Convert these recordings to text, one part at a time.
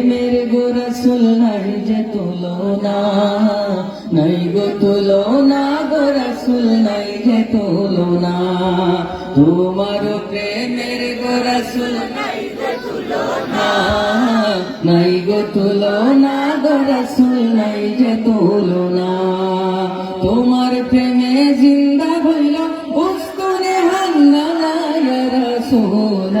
প্রেমের গো রসুল নাই যে তুলনা, নাই গো তুলনা গো রসুল নাই যে তুলনা। তোমার প্রেমের গো রসুল নাই যে তুলনা, নাই গো তুলনা গো রসুল নাই যে তুলনা। তোমার প্রেমে জিন্দা হইল উস্কুনে হান্নানা ইয়া রাসূলুল্লাহ।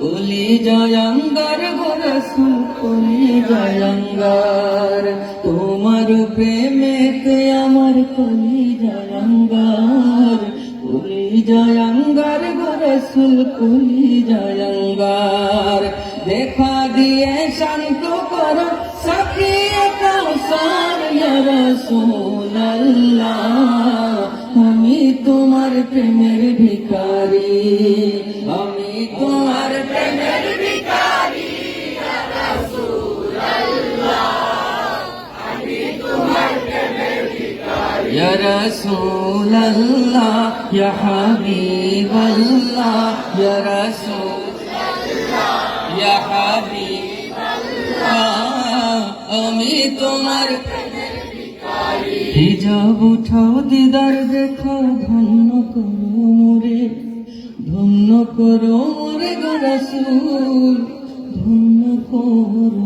কলি জয়ঙ্গার গোরসুল কলি জয়ঙ্গার। তোমার প্রেমেতে আমার কলি জয়ঙ্গার। কলি জয়ঙ্গার গোরসুল কলি জয়ঙ্গার। দেখা দিয়ে শান্ত করো সখিয়ে আমি তোমার প্রেমের ভিখারি। يا رسول الله يا حبيب الله يا رسول الله يا حبيب الله আমি তোমার হিজাব উঠাও দিদার দেখাও ধন্য করো মোরে ধন্য করো মোরে গো রাসূল ধন্য করো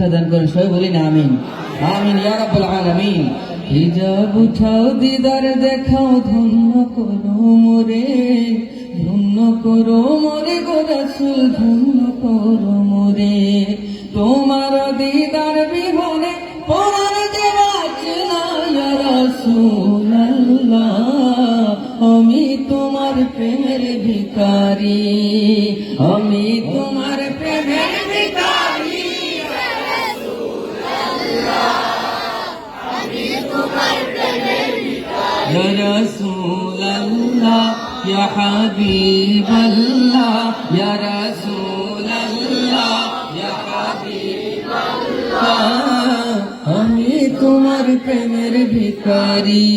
ভিক্ষা দান করেন, সবাই বলি না আমিন। আমিন, ইয়া রাব্বুল আলামিন। হিজাব উঠাও, দিদার দেখাও, ধন্য করো মোরে, ধন্য করো মোরে গো রাসূল ধন্য করো মোরে। তোমার দিদার বিহনে পরার যে বাঁচনা ইয়া রাসূলুল্লাহ। আমি তোমার প্রেমের ভিখারি, আমি তোমার يا رسول الله يا حبيب الله يا رسول الله يا حبيب الله আমি তোমার প্রেমের ভিখারি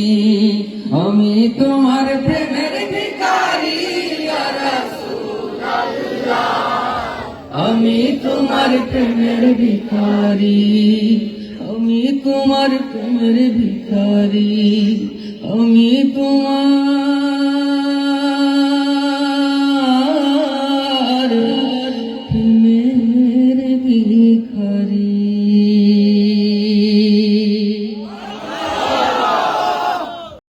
আমি তোমার প্রেমের ভিখারি ইয়া রাসূলুল্লাহ আমি তোমার প্রেমের ভিখারি আমি তোমার প্রেমের ভিখারি আমি তোমার